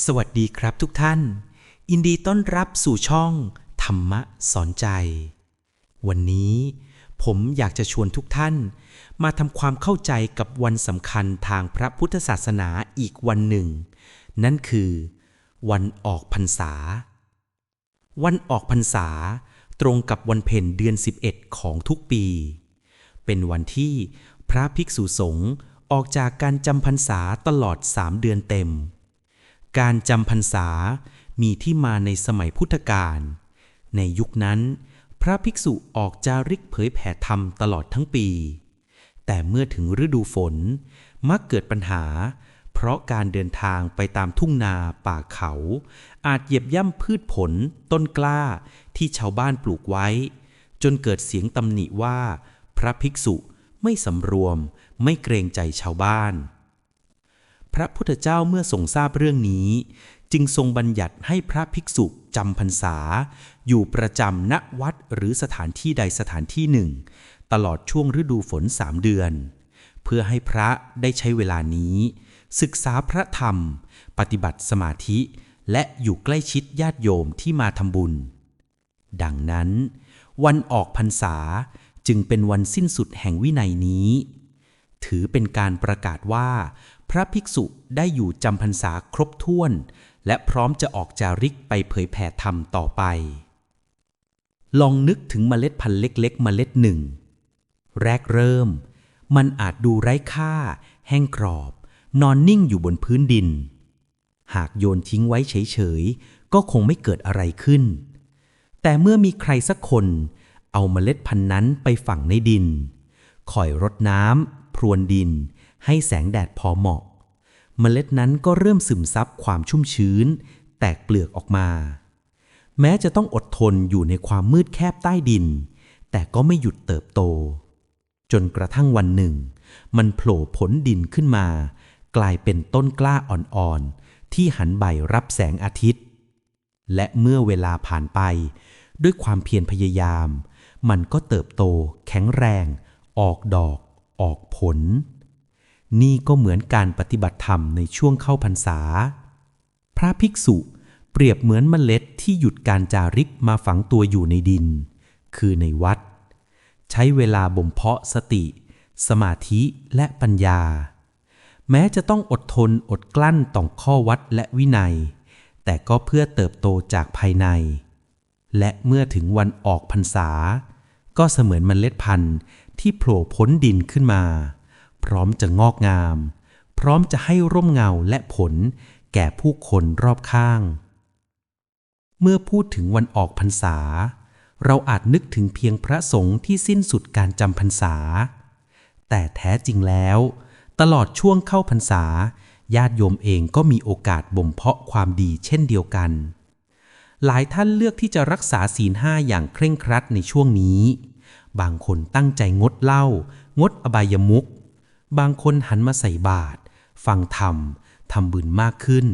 สวัสดีครับทุกท่านยินดีต้อนรับสู่ช่อง ธรรมะสอนใจ วันนี้ผมอยากจะชวนทุกท่าน มาทำความเข้าใจกับวันสำคัญทางพระพุทธศาสนาอีกวันหนึ่ง นั่นคือ วันออกพรรษา วันออกพรรษาตรงกับวันเพ็ญเดือน 11 ของทุกปี เป็นวันที่พระภิกษุสงฆ์ออกจากการจำพรรษาตลอดสามเดือนเต็ม การจำพรรษามีที่มาในสมัยพุทธกาล ในยุคนั้น พระภิกษุออกจาริกเผยแผ่ธรรมตลอดทั้งปี แต่เมื่อถึงฤดูฝนมักเกิดปัญหา เพราะการเดินทางไปตามทุ่งนาป่าเขา อาจเหยียบย่ำพืชผล ต้นกล้าที่ชาวบ้านปลูกไว้ จนเกิดเสียงตำหนิว่า พระภิกษุไม่สำรวมไม่เกรงใจชาวบ้าน พระพุทธเจ้าเมื่อทรงทราบเรื่องนี้ จึงทรงบัญญัติให้พระภิกษุจำพรรษา อยู่ประจำณวัดหรือสถานที่ใดสถานที่หนึ่ง ตลอดช่วงฤดูฝนสามเดือน เพื่อให้พระได้ใช้เวลานี้ ศึกษาพระธรรม ปฏิบัติสมาธิ และอยู่ใกล้ชิดญาติโยมที่มาทำบุญ ดังนั้น วันออกพรรษาจึงเป็นวันสิ้นสุดแห่งวินัยนี้ ถือเป็นการประกาศว่า พระภิกษุได้อยู่จำพรรษาครบถ้วน และพร้อมจะออกจาริกไปเผยแผ่ธรรมต่อไป ลองนึกถึงเมล็ดพันธุ์เล็กๆ เมล็ดหนึ่ง แรกเริ่ม มันอาจดูไร้ค่า แห้งกรอบ นอนนิ่งอยู่บนพื้นดิน หากโยนทิ้งไว้เฉยๆ ก็คงไม่เกิดอะไรขึ้น แต่เมื่อมีใครสักคน เอาเมล็ดพันธุ์นั้นไปฝังในดินคอยรดน้ำพรวนดิน ให้แสงแดดพอเหมาะ เมล็ดนั้นก็เริ่มซึมซับความชุ่มชื้น แตกเปลือกออกมา แม้จะต้องอดทนอยู่ในความมืดแคบใต้ดิน แต่ก็ไม่หยุดเติบโต จนกระทั่งวันหนึ่ง มันโผล่พ้นดินขึ้นมา กลายเป็นต้นกล้าอ่อนๆ ที่หันใบรับแสงอาทิตย์ และเมื่อเวลาผ่านไป ด้วยความเพียรพยายาม มันก็เติบโต แข็งแรง ออกดอก ออกผล นี่ก็เหมือนการปฏิบัติธรรมในช่วงเข้าพรรษา พระภิกษุเปรียบเหมือนเมล็ดที่หยุดการจาริกมาฝังตัวอยู่ในดิน คือในวัด ใช้เวลาบ่มเพาะสติ สมาธิและปัญญา แม้จะต้องอดทนอดกลั้นต่อข้อวัดและวินัย แต่ก็เพื่อเติบโตจากภายใน และเมื่อถึงวันออกพรรษา ก็เสมือนเมล็ดพันธุ์ที่โผล่พ้นดินขึ้นมา พร้อมจะงอกงาม พร้อมจะให้ร่มเงาและผลแก่ผู้คนรอบข้าง เมื่อพูดถึงวันออกพรรษา เราอาจนึกถึงเพียงพระสงฆ์ที่สิ้นสุดการจำพรรษา แต่แท้จริงแล้ว ตลอดช่วงเข้าพรรษา ญาติโยมเองก็มีโอกาสบ่มเพาะความดีเช่นเดียวกัน หลายท่านเลือกที่จะรักษาศีลห้าอย่างเคร่งครัดในช่วงนี้ บางคนตั้งใจงดเหล้างดอบายมุข บางคนหันมาใส่บาตรฟังธรรมทำบุญมากขึ้น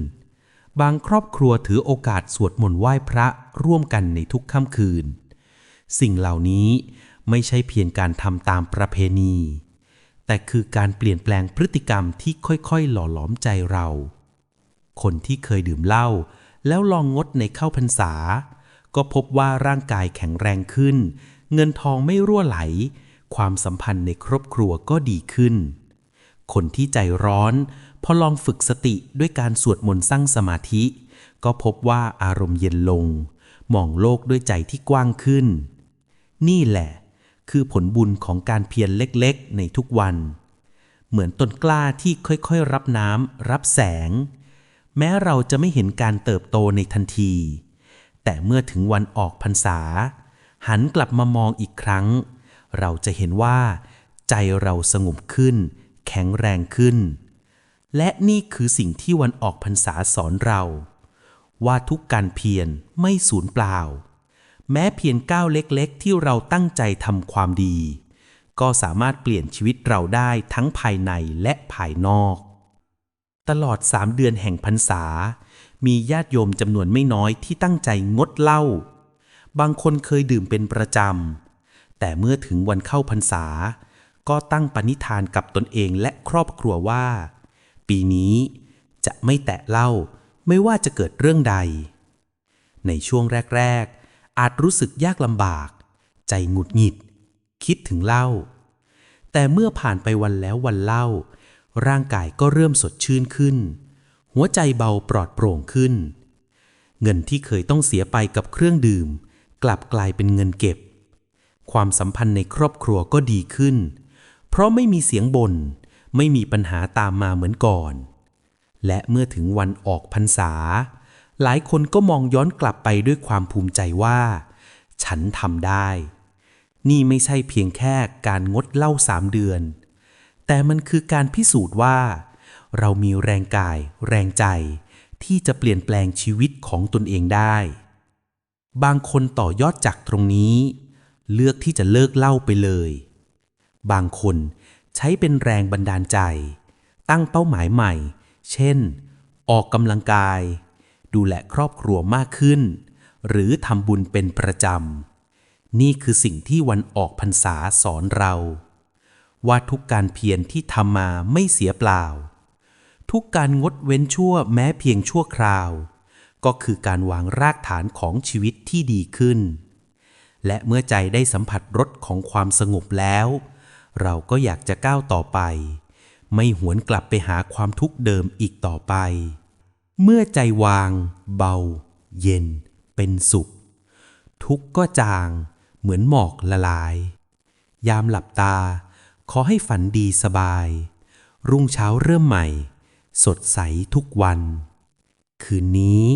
บางครอบครัวถือโอกาสสวดมนต์ไหว้พระร่วมกันในทุกค่ำคืน สิ่งเหล่านี้ไม่ใช่เพียงการทำตามประเพณี แต่คือการเปลี่ยนแปลงพฤติกรรมที่ค่อยๆ หล่อหลอมใจเรา คนที่เคยดื่มเหล้าแล้วลองงดในเข้าพรรษา ก็พบว่าร่างกายแข็งแรงขึ้น เงินทองไม่รั่วไหล ความสัมพันธ์ในครอบครัวก็ดีขึ้น คนที่ใจร้อน พอลองฝึกสติด้วยการสวดมนต์สร้างสมาธิ ก็พบว่าอารมณ์เย็นลง มองโลกด้วยใจที่กว้างขึ้น นี่แหละ คือผลบุญของการเพียรเล็กๆ ในทุกวัน เหมือนต้นกล้าที่ค่อยๆ รับน้ำรับแสง แม้เราจะไม่เห็นการเติบโตในทันที แต่เมื่อถึงวันออกพรรษา หันกลับมามองอีกครั้ง เราจะเห็นว่าใจเราสงบขึ้น แข็งแรงขึ้น และนี่คือสิ่งที่วันออกพรรษาสอนเรา ว่าทุกการเพียรไม่สูญเปล่า แม้เพียงก้าวเล็กๆ ที่เราตั้งใจทำความดี ก็สามารถเปลี่ยนชีวิตเราได้ทั้งภายในและภายนอก ตลอดสามเดือนแห่งพรรษา มีญาติโยมจำนวนไม่น้อยที่ตั้งใจงดเหล้าบางคนเคยดื่มเป็นประจำแต่เมื่อถึงวันเข้าพรรษา ก็ตั้งปณิธานกับตนเองและครอบครัวว่า ปีนี้จะไม่แตะเหล้าไม่ว่าจะเกิดเรื่องใด ในช่วงแรก ๆ อาจรู้สึกยากลำบาก ใจหงุดหงิด คิดถึงเหล้าแต่เมื่อผ่านไปวันแล้ววันเล่า ร่างกายก็เริ่มสดชื่นขึ้น หัวใจเบาปลอดโปร่งขึ้น เงินที่เคยต้องเสียไปกับเครื่องดื่ม กลับกลายเป็นเงินเก็บ ความสัมพันธ์ในครอบครัวก็ดีขึ้น เพราะไม่มีเสียงบน่นไม่มีปัญหาตามมาเหมือนก่อน และเมื่อถึงวันออกพรรษา หลายคนก็มองย้อนกลับไปด้วยความภูมิใจว่า ฉันทำได้ นี่ไม่ใช่เพียงแค่การงดเหล้าสามเดือน แต่มันคือการพิสูจน์ว่า เรามีแรงกาย แรงใจ ที่จะเปลี่ยนแปลงชีวิตของตนเองได้ บางคนต่อยอดจากตรงนี้ เลือกที่จะเลิกเหล้าไปเลย บางคนใช้เป็นแรงบันดาลใจ ตั้งเป้าหมายใหม่ เช่น ออกกำลังกาย ดูแลครอบครัวมากขึ้น หรือทำบุญเป็นประจำ นี่คือสิ่งที่วันออกพรรษาสอนเรา ว่าทุกการเพียรที่ทำมาไม่เสียเปล่า ทุกการงดเว้นชั่วแม้เพียงชั่วคราว ก็คือการวางรากฐานของชีวิตที่ดีขึ้นและเมื่อใจได้สัมผัสรสของความสงบแล้ว เราก็อยากจะก้าวต่อไป ไม่หวนกลับไปหาความทุกข์เดิมอีกต่อไป เมื่อใจวาง เบา เย็น เป็นสุข ทุกข์ก็จาง เหมือนหมอกละลาย ยามหลับตา ขอให้ฝันดีสบาย รุ่งเช้าเริ่มใหม่ สดใสทุกวัน คืนนี้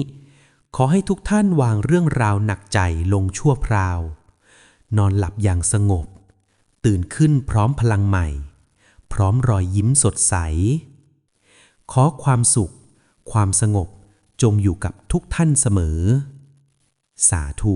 ขอให้ทุกท่านวางเรื่องราวหนักใจลงชั่วคราว นอนหลับอย่างสงบ ตื่นขึ้นพร้อมพลังใหม่ พร้อมรอยยิ้มสดใส ขอความสุข ความสงบจงอยู่กับทุกท่านเสมอ สาธุ